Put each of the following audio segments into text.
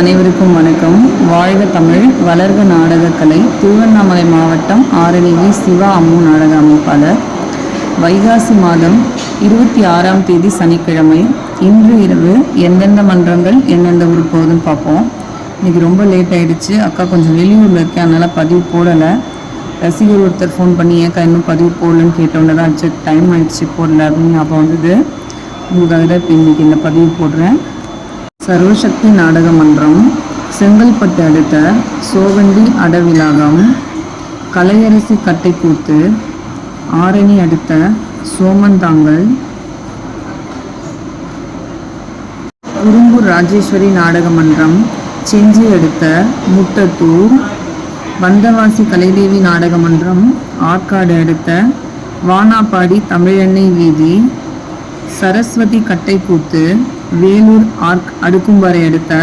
அனைவருக்கும் வணக்கம். வாழ்க தமிழ் வளர்க நாடகக்கலை திருவண்ணாமலை மாவட்டம் ஆரணிவி சிவா அம்மு நாடக அமைப்பாளர். வைகாசி மாதம் இருபத்தி ஆறாம் தேதி சனிக்கிழமை இன்று இரவு எந்தெந்த மன்றங்கள் எந்தெந்த ஊர் போகுதுன்னு பார்ப்போம். இன்னைக்கு ரொம்ப லேட் ஆயிடுச்சு. அக்கா கொஞ்சம் வெளியூரில் இருக்கேன் அதனால் பதிவு போடலை. ரசிகர் ஒருத்தர் ஃபோன் பண்ணி ஏக்கா இன்னும் பதிவு போடலன்னு கேட்டோன்னே தான் டைம் ஆயிடுச்சு போடல அப்படின்னு ஞாபகம் வந்தது. உங்களுக்காக தான் இப்போ இன்னைக்கு இந்த பதிவு போடுறேன். சர்வசக்தி நாடக மன்றம் செங்கல்பட்டு அடுத்த சோவண்டி அடவிலாகம் கலையரசி கட்டைக்கூத்து ஆரணி அடுத்த சோமந்தாங்கல் உரும்பூர் ராஜேஸ்வரி நாடக மன்றம் செஞ்சி அடுத்த முட்டத்தூர் வந்தவாசி கலைதேவி நாடக மன்றம் ஆற்காடு அடுத்த வானாப்பாடி தமிழெண்ணெய் வீதி சரஸ்வதி கட்டைக்கூத்து வேலூர் ஆர்க் அடுக்கும்பாறை அடுத்த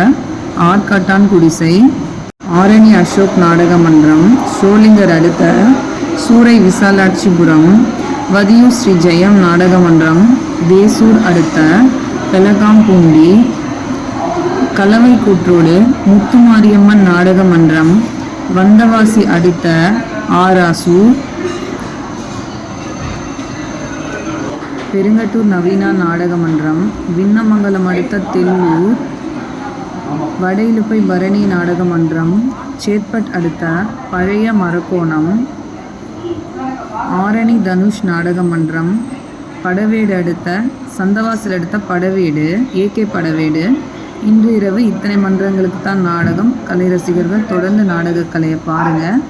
ஆற்காட்டான் குடிசை ஆரணி அசோக் நாடக மன்றம் சோளிங்கர் அடுத்த சூறை விசாலாட்சிபுரம் வதியூர் ஸ்ரீ ஜெயம் நாடக மன்றம் தேசூர் அடுத்த பெலகாம்பூண்டி கலவை கூற்றோடு முத்துமாரியம்மன் நாடக மன்றம் வந்தவாசி அடுத்த ஆராசூர் பெருங்கட்டூர் நவீனா நாடகமன்றம் விண்ணமங்கலம் அடுத்த தெல்லூர் வடையிலுப்பை பரணி நாடக மன்றம் சேத்பட் அடுத்த பழைய மரக்கோணம் ஆரணி தனுஷ் நாடக மன்றம் படவேடு அடுத்த சந்தவாசல் அடுத்த படவேடு ஏகே படவேடு. இன்று இரவு இத்தனை மன்றங்களுக்கு தான் நாடகம். கலை ரசிகர்கள் தொடர்ந்து நாடக கலையை பாருங்கள்